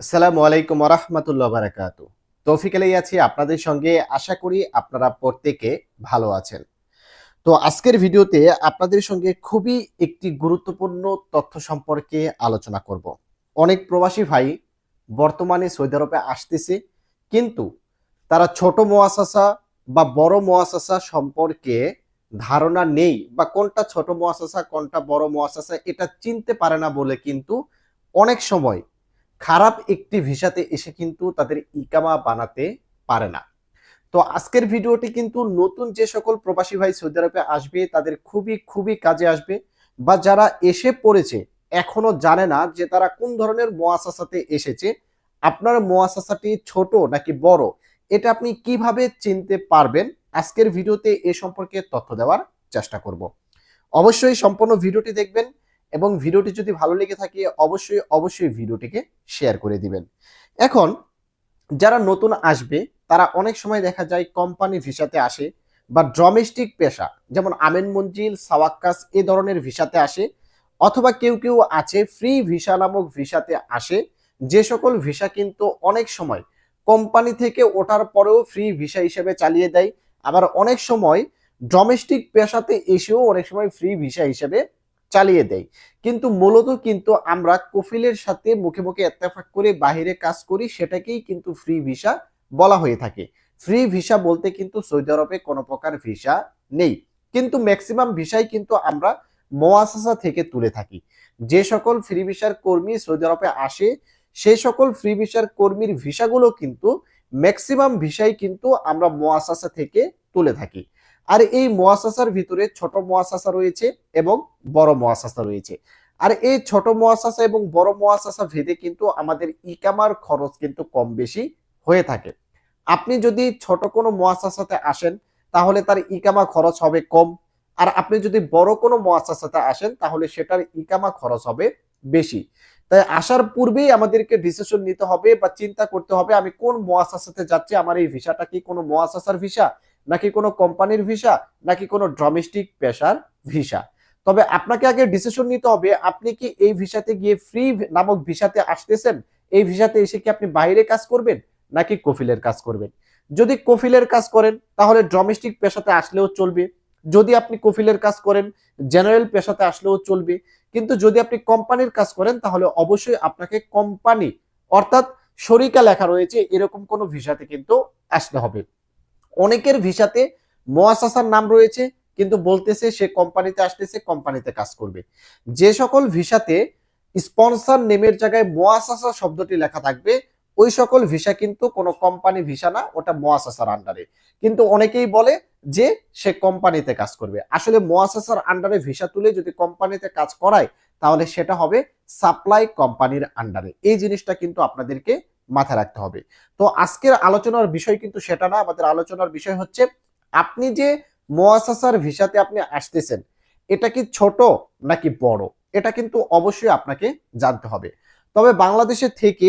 আসসালামু আলাইকুম রহমতুল্লাহ বারাকাত। তৌফিক আলাই আছি আপনাদের সঙ্গে। আশা করি আপনারা প্রত্যেকে ভালো আছেন। তো আজকের ভিডিওতে আপনাদের সঙ্গে খুবই একটি গুরুত্বপূর্ণ তথ্য সম্পর্কে আলোচনা করব। অনেক প্রবাসী ভাই বর্তমানে সৌদি আরবে আসতেছে, কিন্তু তারা ছোট মোয়াসাসা বা বড় মোয়াসাসা সম্পর্কে ধারণা নেই বা কোনটা ছোট মোয়াসাসা কোনটা বড় মোয়াসাসা এটা চিনতে পারে না বলে কিন্তু অনেক সময় খারাপ একটি ভিসাতে এসে কিন্তু তাদের ইকামা বানাতে পারে না। তো আজকের ভিডিওটি কিন্তু নতুন যে সকল প্রবাসী ভাই সৌদি আরবে আসবে, তাদের খুবই খুবই কাজে আসবে বা যারা এসে পড়েছে, এখনও জানে না যে তারা কোন ধরনের মোয়াসাসাতে এসেছে, আপনার মোয়াসাসাটি ছোট নাকি বড়, এটা আপনি কীভাবে চিনতে পারবেন? আজকের ভিডিওতে এ সম্পর্কে তথ্য দেওয়ার চেষ্টা করব। অবশ্যই সম্পূর্ণ ভিডিওটি দেখবেন এবং ভিডিওটি যদি ভালো লেগে থাকে, অবশ্যই অবশ্যই ভিডিওটিকে শেয়ার করে দিবেন। এখন, যারা নতুন আসবে, তারা অনেক সময় দেখা যায় কোম্পানি ভিসাতে আসে বা ডোমেস্টিক পেশা, যেমন আমেন মঞ্জিল, সাওয়াক্কাস, এ ধরনের ভিসাতে আসে, অথবা কেউ কেউ আছে ফ্রি ভিসা নামক ভিসাতে আসে, যে সকল ভিসা কিন্তু অনেক সময় কোম্পানি থেকে ওঠার পরেও ফ্রি ভিসা হিসেবে চালিয়ে দেয়, আবার অনেক সময় ডোমেস্টিক পেশাতে এসেও অনেক সময় ফ্রি ভিসা হিসেবে চালিয়ে দেয়। কিন্তু মূলত কিন্তু আমরা কফিলের সাথে মুখে মুখে এত্তেফাক করে বাহিরে কাজ করি, সেটাকেই কিন্তু ফ্রি ভিসা বলা হয়ে থাকে। ফ্রি ভিসা বলতে কিন্তু সৌদি আরবে কোনো প্রকার ভিসা নেই। কিন্তু ম্যাক্সিমাম ভিসাই কিন্তু আমরা মোয়াসাসা থেকে তুলে থাকি। যে সকল ফ্রি ভিসার কর্মী সৌদি আরবে আসে সেই সকল ফ্রি ভিসার কর্মীর ভিসাগুলো কিন্তু ম্যাক্সিমাম ভিসাই কিন্তু আমরা মোয়াসাসা থেকে তুলে থাকি। আর এই মোয়াসাসার ভিতরে ছোট মোয়াসাসা রয়েছে এবং বড় মোয়াসাসা রয়েছে। আর এই ছোট মোয়াসাসা এবং বড় মোয়াসাসা ভেদে কিন্তু আমাদের ইকামার খরচ কিন্তু কম বেশি হয়ে থাকে। আপনি যদি ছোট কোনো মোয়াসাসাতে আসেন, তাহলে তার ইকামা খরচ হবে কম। আর আপনি যদি বড় কোনো মোয়াসাসাতে আসেন, তাহলে সেটার ইকামা খরচ হবে বেশি। তাই আসার পূর্বেই আমাদেরকে ডিসিশন নিতে হবে বা চিন্তা করতে হবে, আমি কোন মোয়াসাসাতে যাচ্ছি, আমার এই ভিসাটা কি কোনো মোয়াসাসার ভিসা? নাকি কোনো কোম্পানির ভিসা, নাকি কোনো ডোমেস্টিক পেশার ভিসা? তবে আপনাকে আগে ডিসিশন নিতে হবে, আপনি কি এই ভিসাতে গিয়ে ফ্রি নামক ভিসাতে আসতেছেন? এই ভিসাতে এসে কি আপনি বাইরে কাজ করবেন, নাকি কফিলের কাজ করবেন? যদি কফিলের কাজ করেন, তাহলে ডোমেস্টিক পেশাতে আসলেও চলবে। যদি আপনি কফিলের কাজ করেন, জেনারেল পেশাতে আসলেও চলবে। কিন্তু যদি আপনি কোম্পানির কাজ করেন, তাহলে অবশ্যই আপনাকে কোম্পানি, অর্থাৎ শরিকা লেখা রয়েছে, এরকম কোনো ভিসাতে কিন্তু আসতে হবে। অনেকের ভিসাতে মোয়াসাসার নাম রয়েছে, কিন্তু বলতেছে সে কোম্পানিতে আসতেছে, কোম্পানিতে কাজ করবে। যে সকল ভিসাতে স্পন্সর নেমের জায়গায় মোয়াসাসা শব্দটি লেখা থাকবে, ওই সকল ভিসা কিন্তু কোনো কোম্পানি ভিসা না, ওটা মোয়াসাসার আন্ডারে কিন্তু অনেকেই বলে যে সে কোম্পানিতে কাজ করবে। আসলে মোয়াসাসার আন্ডারে ভিসা তুলে যদি কোম্পানিতে কাজ করায়, তাহলে সেটা হবে সাপ্লাই কোম্পানির আন্ডারে এই জিনিসটা কিন্তু আপনাদেরকে মাথায় রাখতে হবে। তো আজকের আলোচনার বিষয় কিন্তু সেটা না, আমাদের আলোচনার বিষয় হচ্ছে আপনি যে মোয়াসাসার ভিসাতে আপনি আসতেছেন, এটা কি ছোট নাকি বড়? এটা কিন্তু অবশ্যই আপনাকে জানতে হবে। তবে বাংলাদেশে থেকে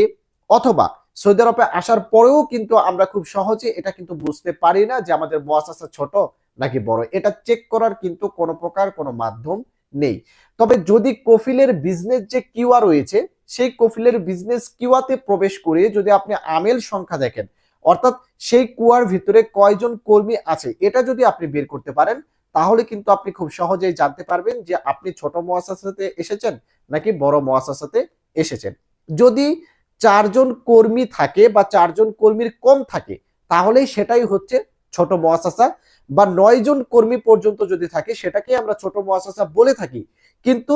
অথবা সৌদি আরবে আসার পরেও কিন্তু আমরা খুব সহজে এটা কিন্তু বুঝতে পারি না যে আমাদের মোয়াসাসা ছোট নাকি বড়। এটা চেক করার কিন্তু কোনো প্রকার কোনো মাধ্যম নেই। তবে যদি কফিলের বিজনেস যে কিউয়া রয়েছে সেই কফিলের বিজনেস কিউয়াতে প্রবেশ করে যদি আপনি আমেল সংখ্যা দেখেন, অর্থাৎ সেই কুয়ার ভিতরে কয়জন কর্মী আছে, এটা যদি আপনি বের করতে পারেন, তাহলে কিন্তু আপনি খুব সহজেই জানতে পারবেন যে আপনি ছোট মহাসাসাতে এসেছেন নাকি বড় মহাসাসাতে এসেছেন। যদি চারজন কর্মী থাকে বা চারজন কর্মীর কম থাকে, তাহলেই সেটাই হচ্ছে ছোট মহাসাসা বা নয়জন কর্মী পর্যন্ত যদি থাকে সেটাকে আমরা ছোট মহাসাসা বলে থাকি। কিন্তু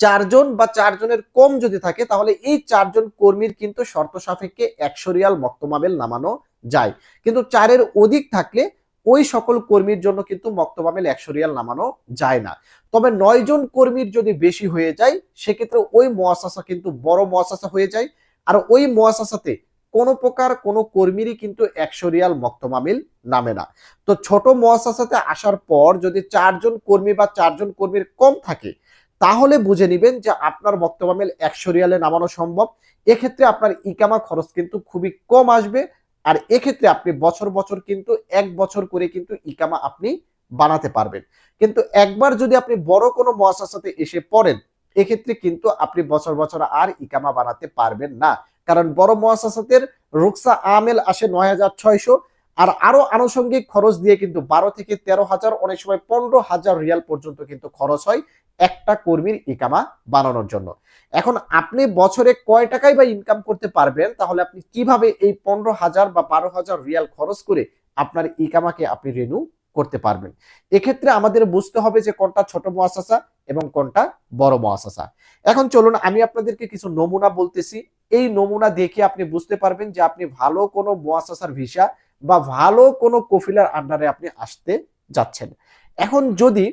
চারজন বা চারজনের কম যদি থাকে, তাহলে এই চারজন কর্মীর কিন্তু শর্ত সাপেক্ষে একশো রিয়াল মক্তমাবেল নামানো যায়। কিন্তু চারের অধিক থাকলে ওই সকল কর্মীর জন্য কিন্তু মক্তমাবেল একশো রিয়াল নামানো যায় না। তবে নয় জন কর্মীর যদি বেশি হয়ে যায়, সেক্ষেত্রে ওই মহাশাসা কিন্তু বড় মহাসাসা হয়ে যায়। আর ওই মহাসাসাতে কোনো প্রকার কোনো কর্মীরই কিন্তু একশো রিয়াল মক্তমামিল নামে না। তো ছোট মহাসাসাতে আসার পর যদি চারজন কর্মী বা চারজন কর্মীর কম থাকে তাহলে বুঝে নেবেন যে আপনার বক্তব্যমেল একশো রিয়ালে নামানো সম্ভব। এক্ষেত্রে আপনার ইকামা খরচ কিন্তু খুবই কম আসবে। আর এক্ষেত্রে আপনি বছর বছর কিন্তু এক বছর করে কিন্তু ইকামা আপনি বানাতে পারবেন। কিন্তু একবার যদি আপনি বড় কোনো মহাসাসাতে এসে পড়েন, এক্ষেত্রে কিন্তু আপনি বছর বছর আর ইকামা বানাতে পারবেন না। কারণ বড় মহাসাসাতের রুকসা আমেল আসে নয় হাজার ছয়শো আর আরও আনুষঙ্গিক খরচ দিয়ে কিন্তু বারো থেকে তেরো হাজার, অনেক সময় পনেরো হাজার রিয়াল পর্যন্ত কিন্তু খরচ হয় একটা কর্মীর ইকামা বানানোর জন্য। এখন আপনি বছরে কয় টাকায় বা ইনকাম করতে পারবেন, তাহলে আপনি কীভাবে এই পনেরো হাজার বা বারো হাজার রিয়াল খরচ করে আপনার ইকামাকে আপনি রেনু করতে পারবেন? এক্ষেত্রে আমাদের বুঝতে হবে যে কোনটা ছোট মহাসাসা এবং কোনটা বড় মহাসাসা। এখন চলুন, আমি আপনাদেরকে কিছু নমুনা বলতেছি। এই নমুনা দেখে আপনি বুঝতে পারবেন যে আপনি ভালো কোনো মহাসাসার ভিসা বা ভালো কোনো কফিলার আন্ডারে আপনি আসতে যাচ্ছেন। এখন যদি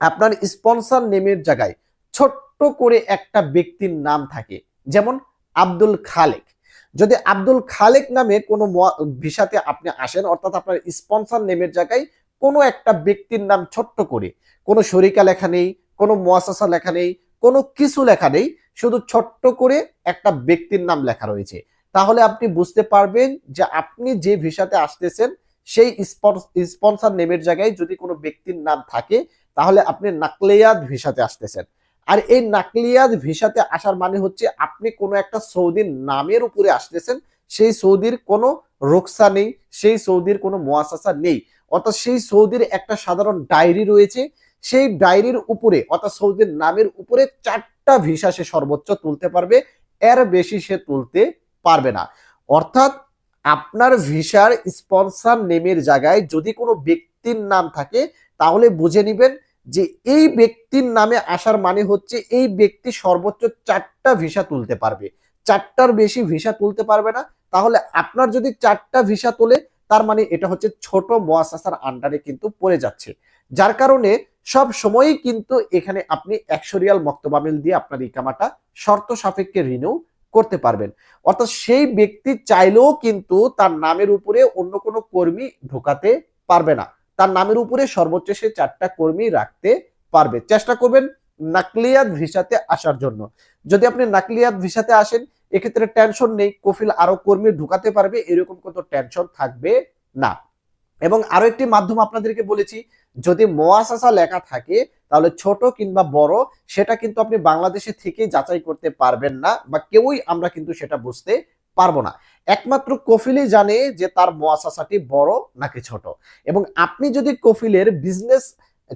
আপনার স্পন্সর নেমের জায়গায় ছোট্ট করে একটা ব্যক্তির নাম থাকে, যেমন আব্দুল খালেক। যদি আব্দুল খালেক নামে কোনো ভিসাতে আপনি আসেন, অর্থাৎ আপনার স্পন্সর নেমের জায়গায় কোনো একটা ব্যক্তির নাম ছোট্ট করে, কোনো শরিকা লেখা নেই, কোনো মোয়াসাসা লেখা নেই, কোনো কিছু লেখা নেই, শুধু ছোট্ট করে একটা ব্যক্তির নাম লেখা রয়েছে। তাহলে আপনি বুঝতে পারবেন যে আপনি যে ভিসাতে আসতেছেন, সেই স্পন্সর নেমের জায়গায় যদি কোনো ব্যক্তির নাম থাকে, তাহলে আপনি নাকলিয়াদ ভিসাতে আসতেছেন। আর এই নাকলিয়াদ ভিসাতে আসার মানে হচ্ছে আপনি কোনো একটা সৌদির নামের উপরে আসতেছেন, সেই সৌদির কোনো রোকসা নেই, সেই সৌদির কোনো মোয়াসাসা নেই। অর্থাৎ সেই সৌদির একটা সাধারণ ডায়েরি রয়েছে, সেই ডায়েরির উপরে, অর্থাৎ সৌদির নামের উপরে চারটা ভিসা সে সর্বোচ্চ তুলতে পারবে, এর বেশি সে তুলতে পারবে না। অর্থাৎ আপনার ভিসার স্পন্সর নেমের জায়গায় যদি কোনো ব্যক্তির নাম থাকে, তাহলে বুঝে নেবেন যে এই ব্যক্তির নামে আসার মানে হচ্ছে এই ব্যক্তি সর্বোচ্চ চারটা ভিসা তুলতে পারবে। চারটার বেশি ভিসা তুলতে পারবে না, তাহলে আপনার যদি চারটা ভিসা তোলে, তার মানে এটা হচ্ছে ছোট মোয়াসাসার আন্ডারে কিন্তু পড়ে যাচ্ছে। যার কারণে সব সময়ই কিন্তু এখানে আপনি একশো রিয়াল মক্তবামিল দিয়ে আপনার ইকামাটা শর্ত সাপেক্ষে রিনিউ করতে পারবেন। অর্থাৎ সেই ব্যক্তি চাইলেও কিন্তু তার নামের উপরে অন্য কোনো কর্মী ঢোকাতে পারবে না। তার নামের উপরে সর্বোচ্চ সে চারটা কর্মী রাখতে পারবে। চেষ্টা করবেন নাকলিয়াত ভিসাতে আসার জন্য। যদি আপনি নাকলিয়াত ভিসাতে আসেন, এক্ষেত্রে টেনশন নেই, কফিল আরও কর্মী ঢুকাতে পারবে, এরকম কোনো টেনশন থাকবে না। এবং আরও একটি মাধ্যম আপনাদেরকে বলেছি, যদি মোয়াসাসা লেখা থাকে তাহলে ছোট কিংবা বড়, সেটা কিন্তু আপনি বাংলাদেশে থেকে যাচাই করতে পারবেন না বা কেউই আমরা কিন্তু সেটা বুঝতে পারব না। একমাত্র কফিলই জানে যে তার মোয়াসাসাটি বড় নাকি ছোট। এবং আপনি যদি কফিলের বিজনেস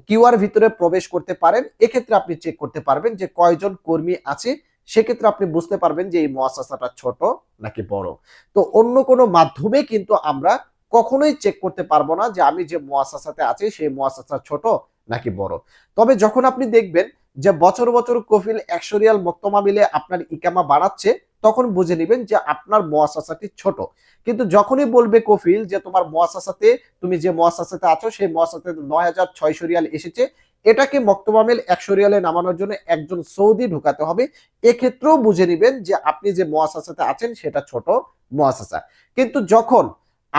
কিউআর ভিতরে প্রবেশ করতে পারেন, এক্ষেত্রে আপনি চেক করতে পারবেন যে কয়জন কর্মী আছে, সেক্ষেত্রে আপনি বুঝতে পারবেন যে এই মহাসাসাটা ছোট নাকি বড়। তো অন্য কোনো মাধ্যমে কিন্তু আমরা কখনোই চেক করতে পারব না যে আমি যে মোয়াসাসাতে আছি, সেই মোয়াসাসা ছোট নাকি বড়? তবে যখন আপনি দেখবেন যে বছর বছর কফিল একশো রিয়াল মক্তমা মিলে আপনার ইকামা বাড়াচ্ছে, তখন বুঝে নেবেন যে আপনার মোয়াসাসাটি ছোট। কিন্তু যখনই বলবে কফিল যে তোমার মোয়াসাসাতে তুমি যে মোয়াসাসাতে আছো, সেই মোয়াসাসাতে নয় হাজার ছয়শো রিয়াল এসেছে, এটাকে মক্তমামেল একশো রিয়ালে নামানোর জন্য একজন সৌদি ঢুকাতে হবে। এক্ষেত্রেও বুঝে নেবেন যে আপনি যে মোয়াসাসাতে আছেন, সেটা ছোট মোয়াসাসা কিন্তু যখন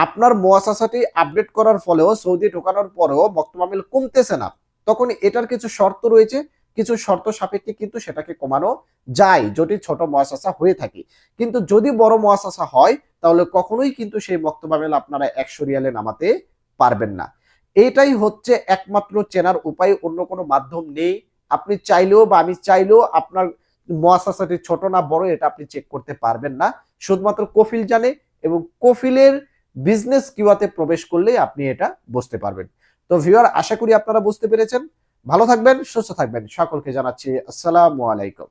আপনার মোয়াসাসাটি আপডেট করার ফলেও, সৌদি ঢোকানোর পরেও মক্তমামিল কমতেছে না। তখন এটার কিছু শর্ত রয়েছে, কিছু শর্ত সাপেক্ষে কিন্তু সেটাকে কমানো যায়, যদি ছোট মহাশাসা হয়ে থাকে। কিন্তু যদি বড় মহাশাসা হয়, তাহলে কখনোই কিন্তু সেই বক্তব্য আপনারা একশো রিয়ালে নামাতে পারবেন না। এটাই হচ্ছে একমাত্র চেনার উপায়, অন্য কোনো মাধ্যম নেই। আপনি চাইলেও বা আমি চাইলেও আপনার মহাশাসাটি ছোট না, বড়, এটা আপনি চেক করতে পারবেন না। শুধুমাত্র কফিল জানে এবং কফিলের বিজনেস কিউয়াতে প্রবেশ করলেই আপনি এটা বুঝতে পারবেন। তো ভিউয়ার আশা করি আপনারা বুঝতে পেরেছেন। ভালো থাকবেন, সুস্থ থাকবেন। সকলকে জানাচ্ছি, আসসালামু আলাইকুম।